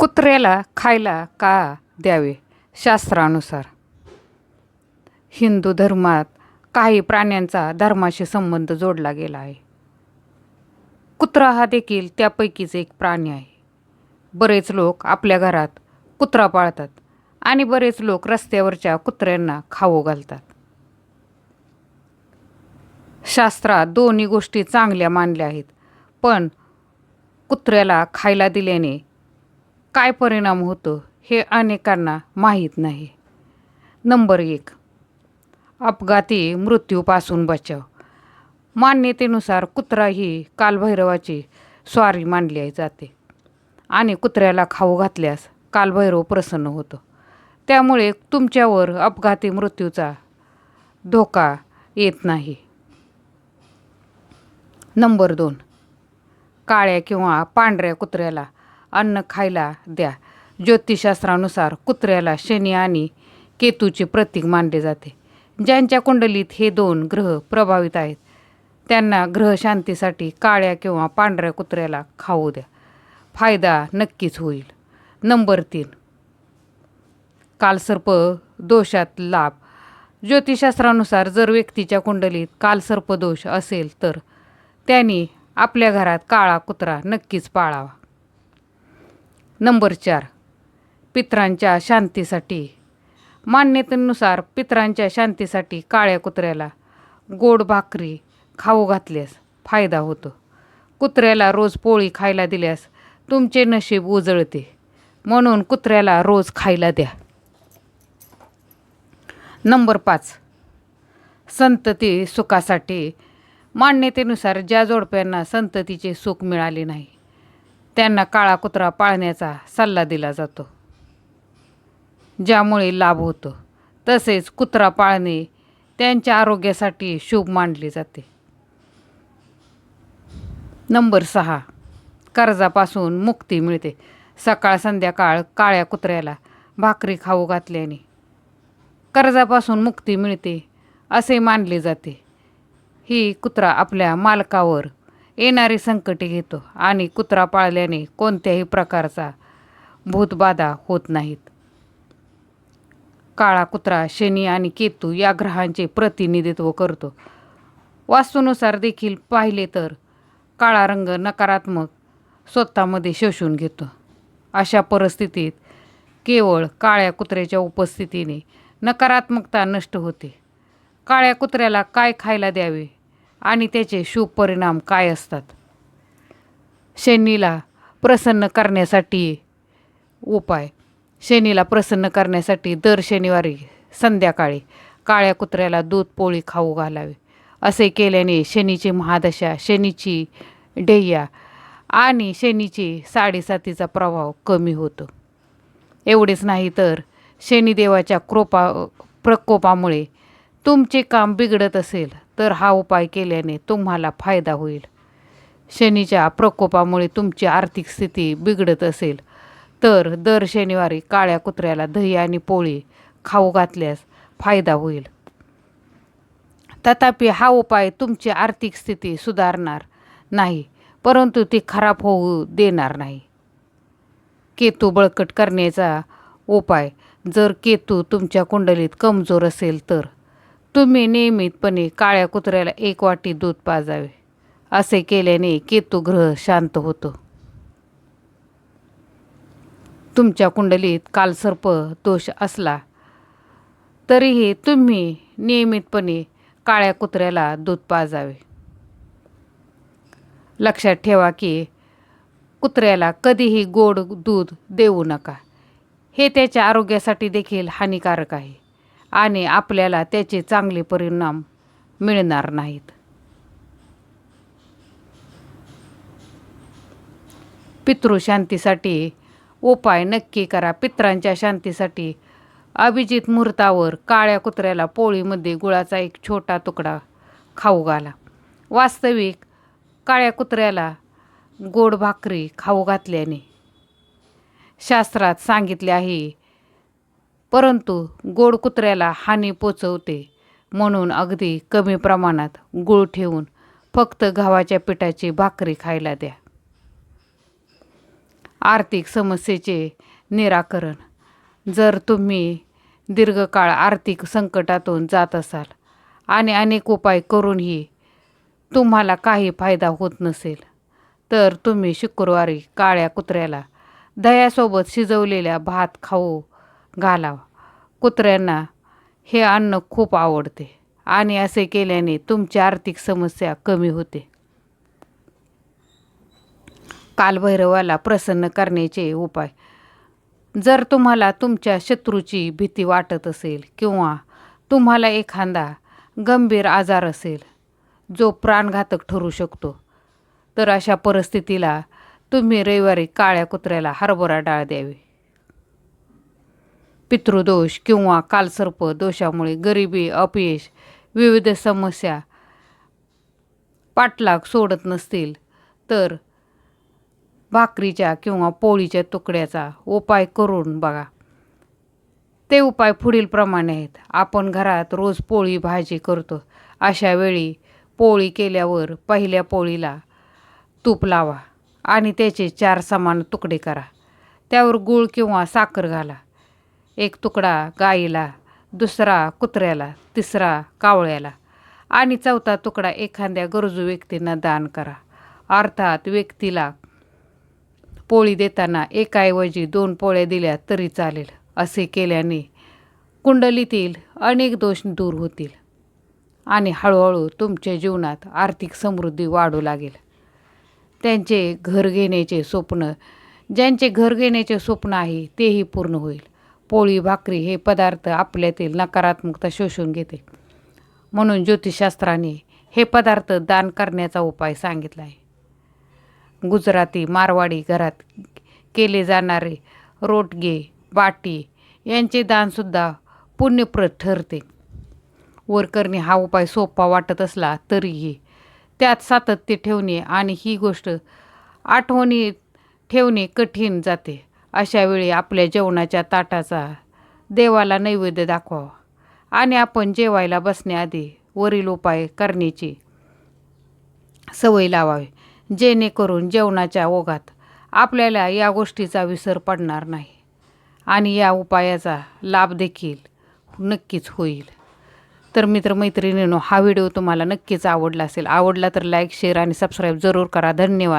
कुत्र्याला खायला का द्यावे? शास्त्रानुसार. हिंदू धर्मात काही प्राण्यांचा धर्माशी संबंध जोडला गेला आहे. कुत्रा हा देखील त्यापैकीच एक प्राणी आहे. बरेच लोक आपल्या घरात कुत्रा पाळतात आणि बरेच लोक रस्त्यावरच्या कुत्र्यांना खाऊ घालतात. शास्त्रात दोन्ही गोष्टी चांगल्या मानल्या आहेत पण कुत्र्याला खायला दिल्याने काय परिणाम होतो हे अनेकांना माहीत नाही. नंबर एक अपघाती मृत्यूपासून बचाव. मान्यतेनुसार कुत्रा ही कालभैरवाची स्वारी मानली जाते आणि कुत्र्याला खाऊ घातल्यास कालभैरव प्रसन्न होतो. त्यामुळे तुमच्यावर अपघाती मृत्यूचा धोका येत नाही. नंबर दोन काळ्या किंवा पांढऱ्या कुत्र्याला अन्न खायला द्या. ज्योतिषशास्त्रानुसार कुत्र्याला शनी आणि केतूचे प्रतीक मानले जाते. ज्यांच्या कुंडलीत हे दोन ग्रह प्रभावित आहेत त्यांना ग्रहशांतीसाठी काळ्या किंवा पांढऱ्या कुत्र्याला खाऊ द्या. फायदा नक्कीच होईल. नंबर तीन. कालसर्प दोषात लाभ. ज्योतिषशास्त्रानुसार जर व्यक्तीच्या कुंडलीत कालसर्प दोष असेल तर त्यांनी आपल्या घरात काळा कुत्रा नक्कीच पाळावा. नंबर चार. पित्रांच्या शांतीसाठी. मान्यतेनुसार पित्रांच्या शांतीसाठी काळ्या कुत्र्याला गोड भाकरी खाऊ घातल्यास फायदा होतो. कुत्र्याला रोज पोळी खायला दिल्यास तुमचे नशीब उजळते. म्हणून कुत्र्याला रोज खायला द्या. नंबर पाच. संतती सुखासाठी मान्यतेनुसार ज्या जोडप्यांना संततीचे सुख मिळाले नाही त्यांना काळा कुत्रा पाळण्याचा सल्ला दिला जातो. ज्यामुळे लाभ होतो. तसेच कुत्रा पाळणे त्यांच्या आरोग्यासाठी शुभ मानले जाते. नंबर सहा. कर्जापासून मुक्ती मिळते. सकाळ संध्याकाळ काळ्या कुत्र्याला भाकरी खाऊ घातल्याने. कर्जापासून मुक्ती मिळते असे मानले जाते. ही कुत्रा आपल्या मालकावर येणारी संकटे घेतो आणि कुत्रा पाळल्याने कोणत्याही प्रकारचा भूतबाधा होत नाहीत. काळा कुत्रा शनी आणि केतू या ग्रहांचे प्रतिनिधित्व करतो. वास्तूनुसार देखील पाहिले तर काळा रंग नकारात्मक स्वतःमध्ये शोषून घेतो. अशा परिस्थितीत केवळ काळ्या कुत्र्याच्या उपस्थितीने नकारात्मकता नष्ट होते. काळ्या कुत्र्याला काय खायला द्यावे? आणि त्याचे शुभ परिणाम काय असतात? शनीला प्रसन्न करण्यासाठी उपाय. शनीला प्रसन्न करण्यासाठी दर शनिवारी संध्याकाळी काळ्या कुत्र्याला दूध पोळी खाऊ घालावे. असे केल्याने शनीची महादशा शनीची ढेया आणि शनीची साडेसातीचा प्रभाव कमी होतो. एवढेच नाही तर शनिदेवाच्या कृपा प्रकोपामुळे तुमचे काम बिघडत असेल. तर हा उपाय केल्याने तुम्हाला फायदा होईल. शनीच्या प्रकोपामुळे तुमची आर्थिक स्थिती बिघडत असेल. तर दर शनिवारी काळ्या कुत्र्याला दही आणि पोळी खाऊ घातल्यास फायदा होईल. तथापि हा उपाय तुमची आर्थिक स्थिती सुधारणार नाही परंतु ती खराब होऊ देणार नाही. केतू बळकट करण्याचा उपाय जर केतू तुमच्या कुंडलीत कमजोर असेल तर तुम्ही नियमितपणे काळ्या कुत्र्याला एक वाटी दूध पाजावे असे केल्याने केतू ग्रह शांत होतो. तुमच्या कुंडलीत कालसर्प दोष असला तरीही तुम्ही नियमितपणे काळ्या कुत्र्याला दूध पाजावे. लक्षात ठेवा की कुत्र्याला कधीही गोड दूध देऊ नका. हे त्याच्या आरोग्यासाठी देखील हानिकारक आहे. आणि आपल्याला त्याचे चांगले परिणाम मिळणार नाहीत. पितृशांतीसाठी उपाय नक्की करा. पित्रांच्या शांतीसाठी अभिजित मुहूर्तावर काळ्या कुत्र्याला पोळीमध्ये गुळाचा एक छोटा तुकडा खाऊ घाला. वास्तविक काळ्या कुत्र्याला गोड भाकरी खाऊ घातल्याने शास्त्रात सांगितले आहे परंतु गोड कुत्र्याला हानी पोचवते म्हणून अगदी कमी प्रमाणात गूळ ठेवून फक्त गव्हाच्या पिठाची भाकरी खायला द्या. आर्थिक समस्येचे निराकरण. जर तुम्ही दीर्घकाळ आर्थिक संकटातून जात असाल आणि अनेक उपाय करूनही तुम्हाला काही फायदा होत नसेल तर तुम्ही शुक्रवारी काळ्या कुत्र्याला दह्यासोबत शिजवलेल्या भात खाऊ घालावा. कुत्र्यांना हे अन्न खूप आवडते आणि असे केल्याने तुमची आर्थिक समस्या कमी होते. कालभैरवाला प्रसन्न करण्याचे उपाय. जर तुम्हाला तुमच्या शत्रूची भीती वाटत असेल किंवा तुम्हाला एखादा गंभीर आजार असेल जो प्राणघातक ठरू शकतो तर अशा परिस्थितीला तुम्ही रविवारी काळ्या कुत्र्याला हरभरा डाळ द्यावी. पितृदोष किंवा कालसर्प दोषामुळे गरिबी अपयश विविध समस्या पाठलाग सोडत नसतील तर भाकरीच्या किंवा पोळीच्या तुकड्याचा उपाय करून बघा. ते उपाय पुढीलप्रमाणे आहेत. आपण घरात रोज पोळी भाजी करतो. अशा वेळी पोळी केल्यावर पहिल्या पोळीला तूप लावा आणि त्याचे चार समान तुकडे करा. त्यावर गूळ किंवा साखर घाला. एक तुकडा गाईला दुसरा कुत्र्याला तिसरा कावळ्याला. आणि चौथा तुकडा एखाद्या गरजू व्यक्तींना दान करा. अर्थात व्यक्तीला पोळी देताना एकाऐवजी दोन पोळ्या दिल्या तरी चालेल असे केल्याने कुंडलीतील अनेक दोष दूर होतील आणि हळूहळू तुमच्या जीवनात आर्थिक समृद्धी वाढू लागेल. त्यांचे घर घेण्याचे स्वप्न ज्यांचे घर घेण्याचे स्वप्न आहे तेही पूर्ण होईल. पोळी भाकरी हे पदार्थ आपल्यातील नकारात्मकता शोषून घेते. म्हणून ज्योतिषशास्त्राने हे पदार्थ दान करण्याचा उपाय सांगितला आहे. गुजराती मारवाडी घरात केले जाणारे रोटगे बाटी यांचे दानसुद्धा पुण्यप्रद ठरते. वर करणे हा उपाय सोपा वाटत असला तरीही त्यात सातत्य ठेवणे आणि ही गोष्ट आठवणी ठेवणे कठीण जाते. अशावेळी आपल्या जेवणाच्या ताटाचा देवाला नैवेद्य दाखवावा आणि आपण जेवायला बसण्याआधी वरील उपाय करण्याची सवय लावावी. जेणेकरून जेवणाच्या ओघात आपल्याला या गोष्टीचा विसर पडणार नाही. आणि या उपायाचा लाभ देखील नक्कीच होईल. तर मित्रमैत्रिणींनो हा व्हिडिओ तुम्हाला नक्कीच आवडला असेल. आवडला तर लाईक शेअर आणि सबस्क्राईब जरूर करा. धन्यवाद.